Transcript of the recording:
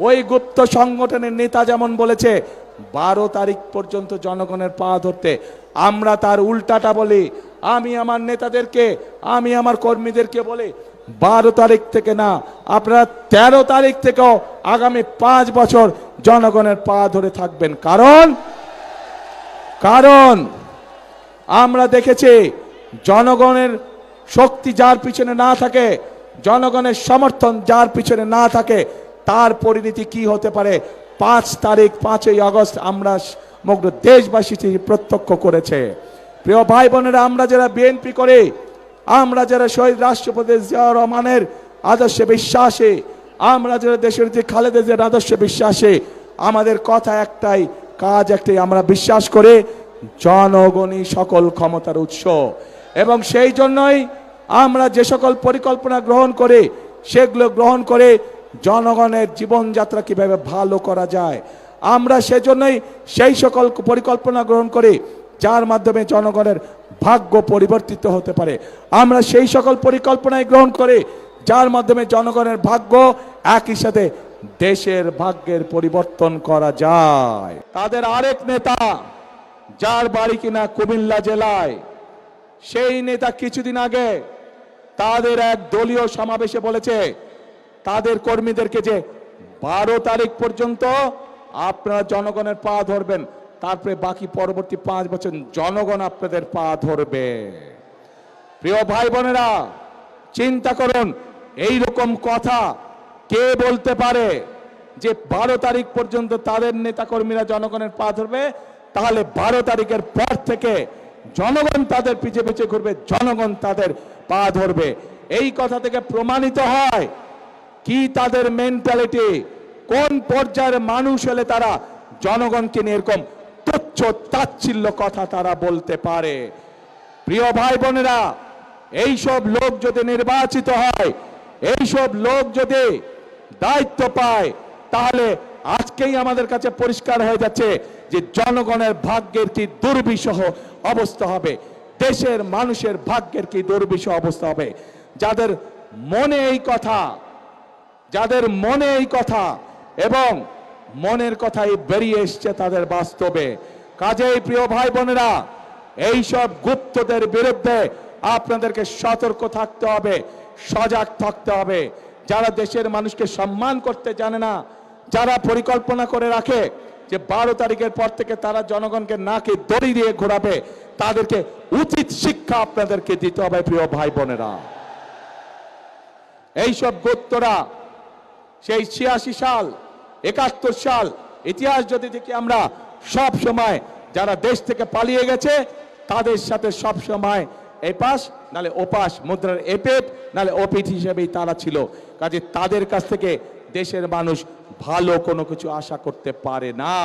ওই গুপ্ত সংগঠনের নেতা যেমন বলেছে, বারো তারিখ পর্যন্ত জনগণের পা ধরতে। আমরা তার উল্টাটা বলি, আমি আমার নেতাদেরকে, আমি আমার কর্মীদেরকে বলি, বারো তারিখ থেকে না, আপনারা তেরো তারিখ থেকেও আগামী পাঁচ বছর জনগণের পা ধরে থাকবেন। কারণ কারণ আমরা দেখেছি জনগণের শক্তি যার পিছনে না থাকে, জনগণের সমর্থন যার পিছনে না থাকে তার পরিণতি কি হতে পারে? পাঁচ তারিখ, পাঁচই আগস্ট আমরা সমগ্র দেশবাসী প্রত্যক্ষ করেছে। প্রিয় ভাই বোনেরা, আমরা যারা বিএনপি করে, আমরা যারা শহীদ রাষ্ট্রপতি জিয়া রহমানের আদর্শে বিশ্বাসে, আমরা যারা দেশের যে খালেদা আদর্শে বিশ্বাসী, আমাদের কথা একটাই, কাজ একটাই, আমরা বিশ্বাস করে জনগণই সকল ক্ষমতার উৎস। এবং সেই জন্যই আমরা যে সকল পরিকল্পনা গ্রহণ করে, সেগুলো গ্রহণ করে জনগণের জীবনযাত্রা কীভাবে ভালো করা যায়? আমরা সেজন্যই সেই সকল পরিকল্পনা গ্রহণ করি, যার মাধ্যমে জনগণের ভাগ্য পরিবর্তিত হতে পারে। আমরা সেই সকল পরিকল্পনায় গ্রহণ করি, যার মাধ্যমে জনগণের ভাগ্য একই সাথে দেশের ভাগ্যের পরিবর্তন করা যায়। তাদের আরেক নেতা, যার বাড়ি কিনা কুমিল্লা জেলায়, সেই নেতা কিছুদিন আগে তাদের এক দলীয় সমাবেশে বলেছে তাদের কর্মীদেরকে যে বারো তারিখ পর্যন্ত আপনারা জনগণের পা ধরবেন, তারপরে বাকি পরবর্তী পাঁচ বছর জনগণ আপনাদের পা ধরবে। প্রিয় ভাই বোনেরা, চিন্তা করুন এই রকম কথা কে বলতে পারে যে বারো তারিখ পর্যন্ত তাদের নেতাকর্মীরা জনগণের পা ধরবে? তাহলে বারো তারিখের পর থেকে জনগণ তাদের পিছে পিছে ঘুরবে, জনগণ তাদের পা ধরবে। এই কথা থেকে প্রমাণিত হয় কি তাদের মেন্টালিটি কোন পর্যায়ের মানুষ হলে তারা জনগণকে নিয়ে এরকম তুচ্ছ তাচ্ছিল্য কথা তারা বলতে পারে? প্রিয় ভাই বোনেরা, এইসব লোক যদি নির্বাচিত হয়, এইসব লোক যদি দায়িত্ব পায়, তাহলে আজকেই আমাদের কাছে পরিষ্কার হয়ে যাচ্ছে যে জনগণের ভাগ্যের কি দুর্বিষহ অবস্থা হবে, দেশের মানুষের ভাগ্যের কি দুর্বিষহ অবস্থা হবে। যাদের মনে এই কথা যাদের মনে এই কথা এবং মনের কথাই বেরিয়ে এসছে তাদের বাস্তবে। কাজেই প্রিয় ভাই বোনেরা এইসব গুপ্তদের বিরুদ্ধে আপনাদেরকে সতর্ক থাকতে হবে, সজাগ থাকতে হবে। যারা দেশের মানুষকে সম্মান করতে জানে না, যারা পরিকল্পনা করে রাখে যে বারো তারিখের পর থেকে তারা জনগণকে নাকে দড়ি দিয়ে ঘোরাবে, তাদেরকে উচিত শিক্ষা আপনাদেরকে দিতে হবে প্রিয় ভাই বোনেরা। এইসব গুপ্তরা সেই ছিয়াশি সাল, একাত্তর সাল, ইতিহাস যদি দেখি আমরা, সব সময় যারা দেশ থেকে পালিয়ে গেছে, তাদের সাথে সব সময় এপাশ, নালে ওপাশ, মুদ্রার এপেট নালে ওপিট হিসেবেই তারা ছিল। কাজে তাদের কাছ থেকে দেশের মানুষ ভালো কোনো কিছু আশা করতে পারে না।